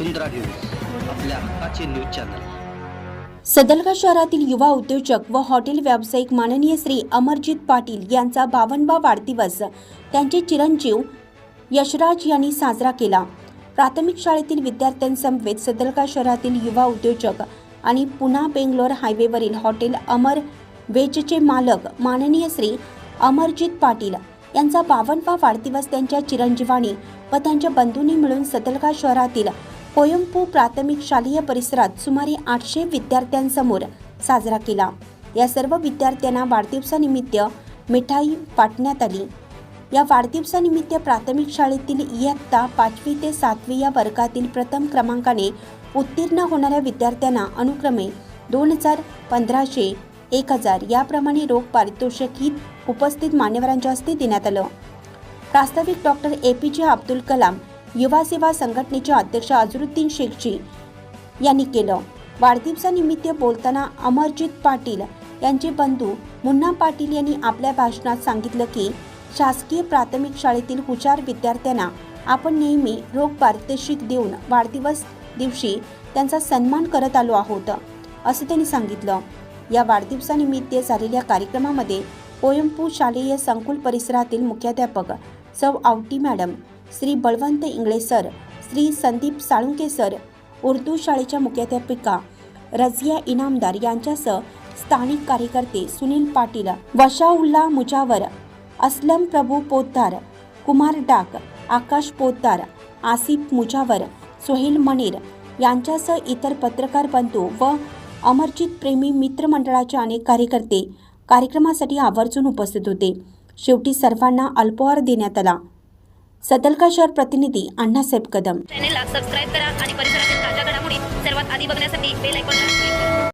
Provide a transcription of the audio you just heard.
वसुंधरा news आपल्या हक्काचे news channel. Sadalga शहरातील युवा उद्योजक व हॉटेल व्यावसायिक माननीय श्री अमरजित पाटील यांचा बावनवा वाढदिवस. त्यांचे चिरंजीव यशराज यांनी साजरा केला. प्राथमिक शाळेतील विद्यार्थ्यांसमवेत सदलगा शहरातील युवा उद्योजक आणि पुन्हा बेंगलोर हायवेवरील हॉटेल अमर वेजचे मालक माननीय श्री अमरजित पाटील यांचा बावनवा वाढदिवस त्यांच्या चिरंजीवानी व त्यांच्या बंधूंनी मिळून सदलगा शहरातील कोयंपू प्राथमिक शालेय परिसरात सुमारे आठशे विद्यार्थ्यांसमोर साजरा केला. या सर्व विद्यार्थ्यांना वाढदिवसानिमित्त मिठाई वाटण्यात आली. या वाढदिवसानिमित्त प्राथमिक शाळेतील इयत्ता पाचवी ते सातवी या वर्गातील प्रथम क्रमांकाने उत्तीर्ण होणाऱ्या विद्यार्थ्यांना अनुक्रमे दोन हजार पंधराशे एक हजार याप्रमाणे रोख पारितोषिक उपस्थित मान्यवरांच्या हस्ते देण्यात आलं. प्रास्ताविक डॉक्टर ए पी जे अब्दुल कलाम युवा सेवा संघटनेचे अध्यक्ष अजरुद्दीन शेखजी यांनी केलं. वाढदिवसानिमित्त बोलताना अमरजित पाटील यांचे बंधू मुन्ना पाटील यांनी आपल्या भाषणात सांगितलं की शासकीय प्राथमिक शाळेतील हुशार विद्यार्थ्यांना आपण नेहमी रोख पारितोषिक देऊन वाढदिवस दिवशी त्यांचा सन्मान करत आलो आहोत असं त्यांनी सांगितलं. या वाढदिवसानिमित्त झालेल्या कार्यक्रमामध्ये कोयंपू शालेय संकुल परिसरातील मुख्याध्यापक सौ Awati madam Shri Balwant Ingale sir Shri Sandeep Salunke sir Urdu शाळेच्या मुख्याध्यापिका रझिया इनामदार यांच्यासह स्थानिक कार्यकर्ते सुनील पाटील वशाउल्ला मुजावर असलम प्रभू पोद्दार कुमार डाक आकाश पोद्दार आसिफ मुजावर सोहेल मनीर यांच्यासह इतर पत्रकार बंधू व अमरजित प्रेमी मित्रमंडळाचे अनेक कार्यकर्ते कार्यक्रमासाठी आवर्जून उपस्थित होते. शेवटी सर्वांना अल्पहार देण्यात आला. सदलका शहर प्रतिनिधी अण्णासाहेब कदम. चॅनेलला सबस्क्राईब करा आणि परिसरातील ताज्या घडामोडी सर्वात आधी बघण्यासाठी बेल आयकॉनला